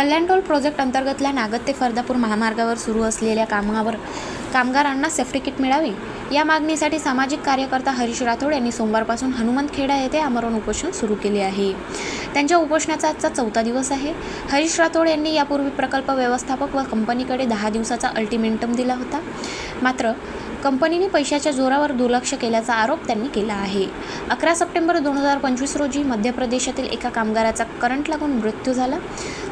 कल्याण toll project अंतर्गतल्या Nagad ते फर्दापूर महामार्गावर सुरू असलेल्या कामावर कामगारांना सेफ्टी किट मिळावी. या मागणीसाठी सामाजिक कार्यकर्ता हरीश राठोड यांनी सोमवारपासून हनुमंतखेडा येथे आमरण उपोषण सुरू केले आहे. त्यांच्या उपोषणाचा आजचा चौथा दिवस आहे. हरीश राठोड यांनी यापूर्वी प्रकल्प व्यवस्थापक व कंपनीकडे दहा दिवसाचा अल्टिमेंटम दिला होता. मात्र कंपनीने पैशाच्या जोरावर दुर्लक्ष केल्याचा आरोप त्यांनी केला आहे. अकरा सप्टेंबर दोन हजार पंचवीस रोजी मध्य प्रदेशातील एका कामगाराचा करंट लागून मृत्यू झाला.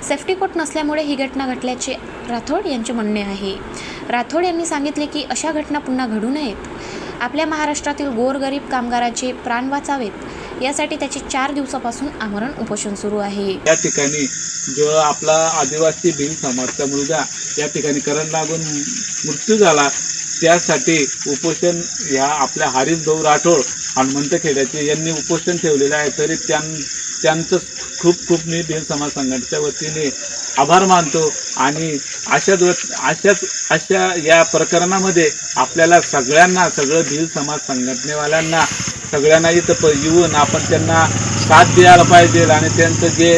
सेफ्टी कोट नसल्यामुळे ही घटना घडल्याचे राठोड यांचे म्हणणे आहे. राठोड यांनी सांगितले की अशा घटना पुन्हा घडू नयेत. आपल्या महाराष्ट्रातील गोरगरीब कामगाराचे प्राण वाचावेत. यासाठी त्याचे चार दिवसापासून आमरण उपोषण सुरू आहे. या ठिकाणी जो आपला आदिवासी भीम समाजचा मुलगा या ठिकाणी करंट लागून मृत्यू झाला त्यासाठी उपोषण ह्या आपल्या हरीश भाऊ राठोड हनुमंत खेड्याचे यांनी उपोषण ठेवलेलं आहे. तरी त्यां त्यांचं खूप खूप मी भील समाज संघटनेच्या वतीने आभार मानतो आणि अशाच व अशाच अशा या प्रकरणामध्ये आपल्याला सगळ्यांना सगळं भील समाज संघटनेवाल्यांना सगळ्यांना इथं प येऊन आपण त्यांना साथ द्यायला पाहिजे आणि त्यांचं जे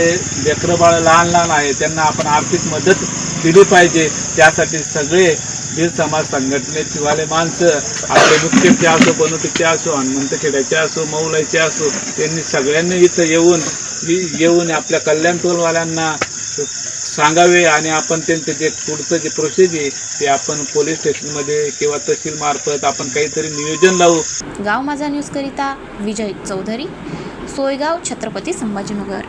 लेकरं बाळ लहान लहान आहे त्यांना आपण आर्थिक मदत दिली पाहिजे. त्यासाठी सगळे भील समाज संघटनेची वाले माणसं आपले मुख्यचे असो बनवटीचे असो हनुमंत खेड्याचे असो मौलाचे असो त्यांनी सगळ्यांनी इथं येऊन येऊन आपल्या कल्याण टोलवाल्यांना सांगावे आणि आपण त्यांचं जे पुढचं जे प्रोसेस आहे ते आपण पोलीस स्टेशनमध्ये किंवा तहसील मार्फत आपण काहीतरी नियोजन लावू. गाव माझा न्यूजकरिता विजय चौधरी सोयगाव छत्रपती संभाजीनगर.